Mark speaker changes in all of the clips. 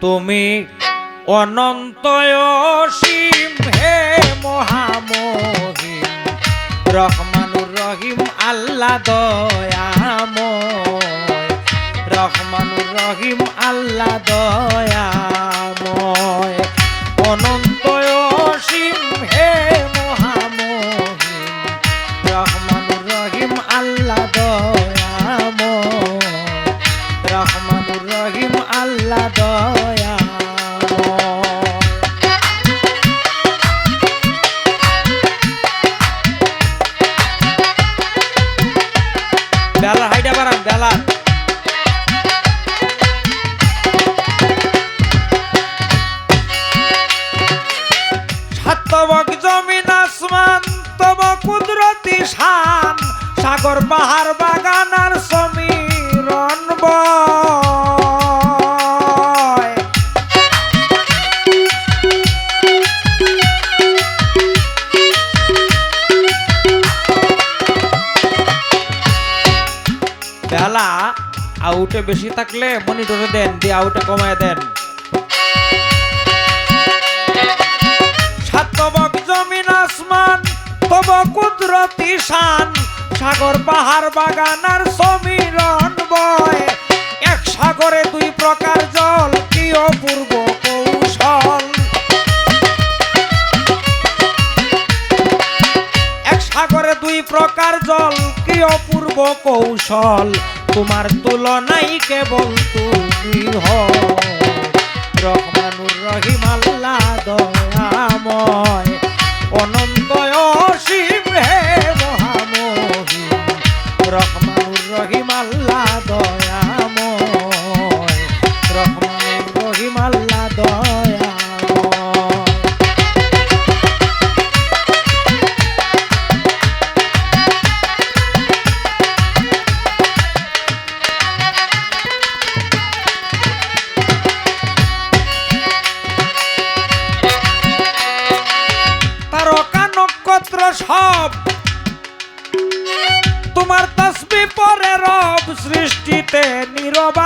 Speaker 1: তুমি অনন্ত অসীম হে মহামহিম রহমানুর রহিম আল্লাহ দয়াময়। রহমানুর রহিম আল্লাহ দয়াময়। বেলার সাতবক জমিন আসমান তব কুদরতি শান। সাগর পাহাড় বাগান আর সমীরণ আউটে বেশি থাকলে মনিটরে দেন, দিয়ে আউটে কমায় দেন। সাতবক জমিন আসমান, তব কুদরতি শান। সাগর, পাহাড়, বাগান আর সমীরণ বয়। এক সাগরে দুই প্রকার জল কি অপূর্ব কৌশল। এক সাগরে দুই প্রকার জল কি অপূর্ব কৌশল। তোমার তুলনাই কেবল তুমি হও। রহমানুর রহিম আল্লাহ দয়াময়। অনন্ত অসীম সৃষ্টিতে নীরব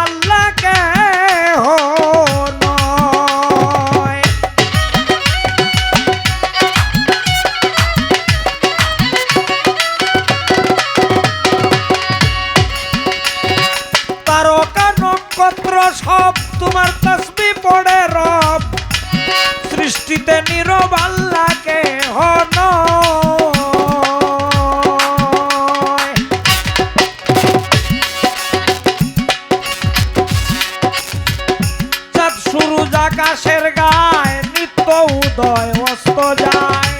Speaker 1: উদয় অস্ত যায়।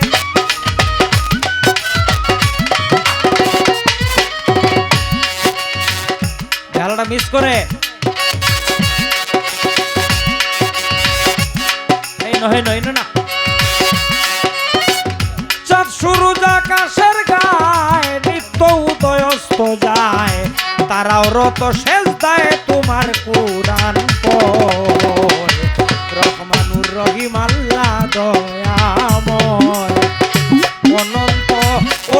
Speaker 1: যায়। তারাও রত শেষ দায় তোমার কোরআন। রহমানুর রহিম আল্লাহ দয়াময় অনন্ত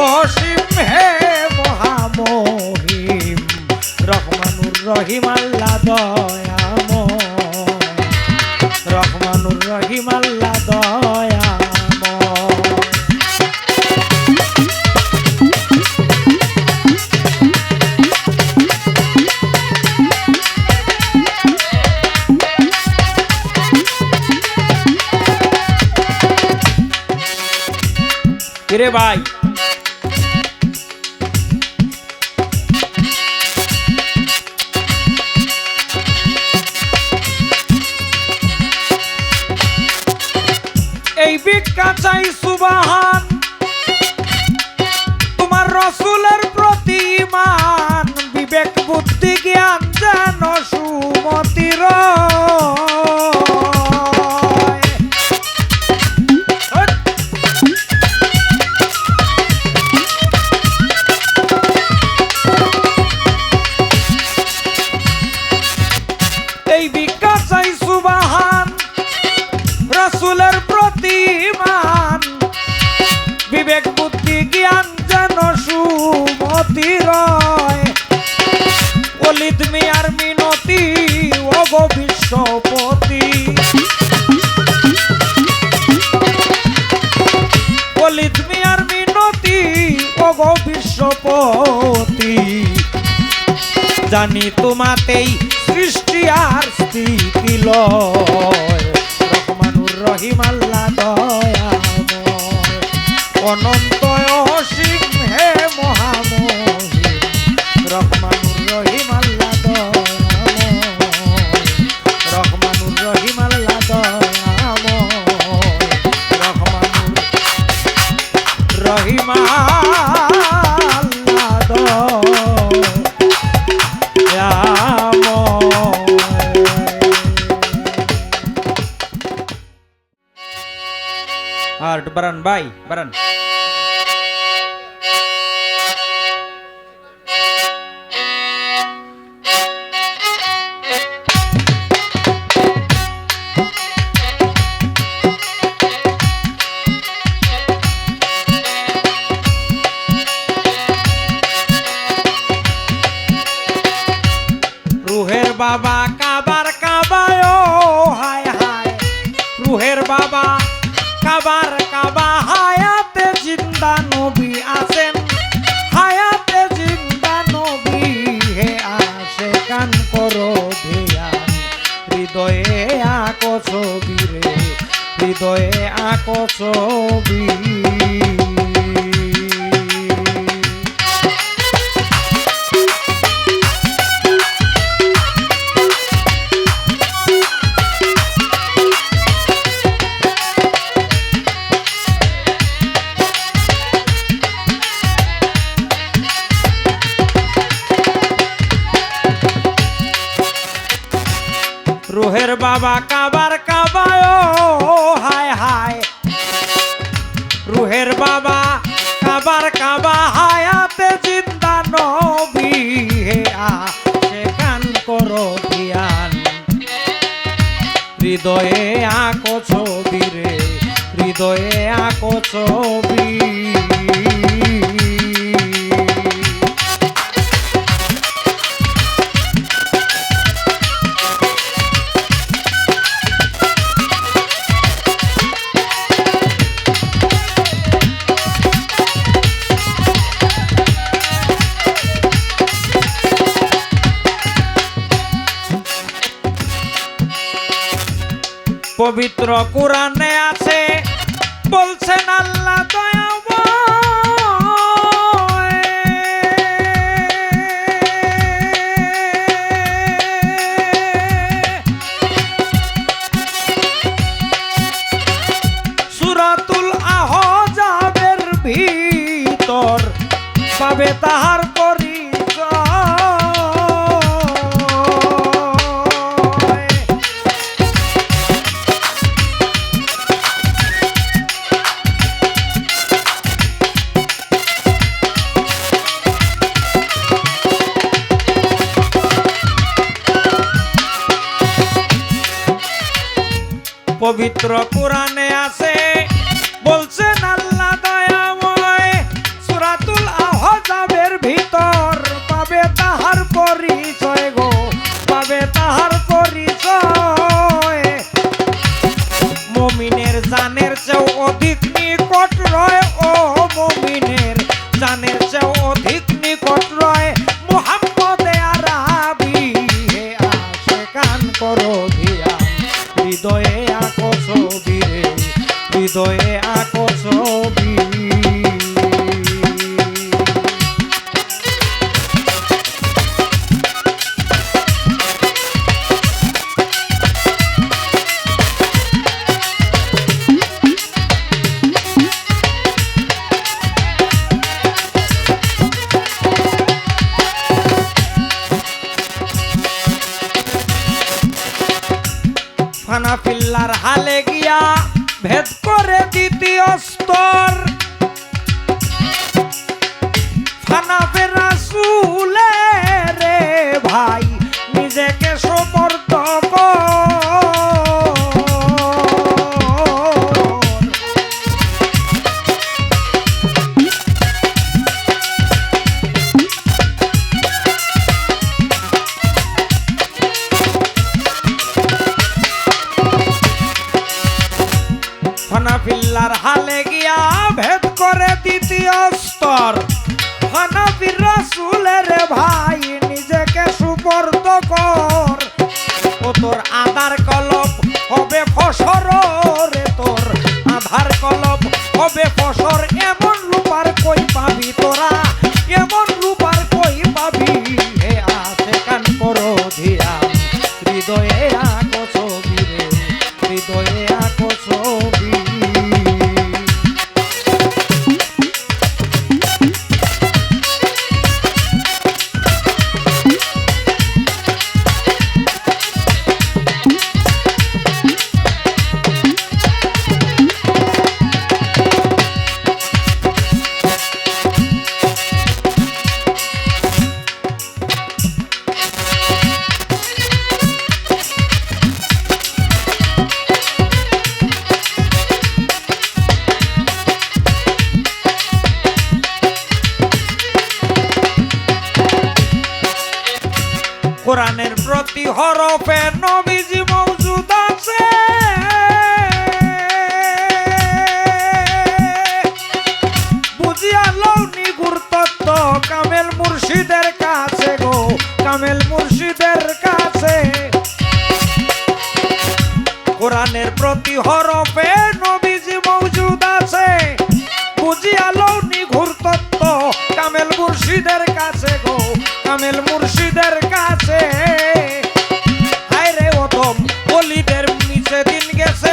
Speaker 1: অসীম হে মহামহিম রহমানুর রহিম আল্লাহ রহমানুর রহিম ভাই। এই ভিক্ষা চাই সুবাহান তোমার রসুলের প্রতি মান বিবেক পতি জানি তোমাতেই সৃষ্টি আর স্থিতি লয়। রহিম, আল্লাহ অনন্ত অসীম হে মহামহিম। রহমানুর রহিম, আল্লাহ আর একটু বাড়ান ভাই বাবা কাবার কাবায় হায় হায়। রুহের বাবা ছবি। রোহের বাবা কাবার হৃদয়ে আঁকো ছবি রে। হৃদয়ে আঁকো ছবি Putra Kura করো ধিয়া হৃদয়ে আকো ছবি হৃদয়ে আকো ছবি হরফে নবীজি মৌজুদ আছে। বুঝিয়া লৌনি গুরুত্ব কামেল মুর্শিদের কাছে গো, কামেল মুর্শিদের কাছে। কোরআনের প্রতি হরফে নবীজি মৌজুদ আছে। বুঝিয়া লৌনি ঘুরতত্ত্ব কামেল মুর্শিদের কাছে। বলিদের দিন গেছে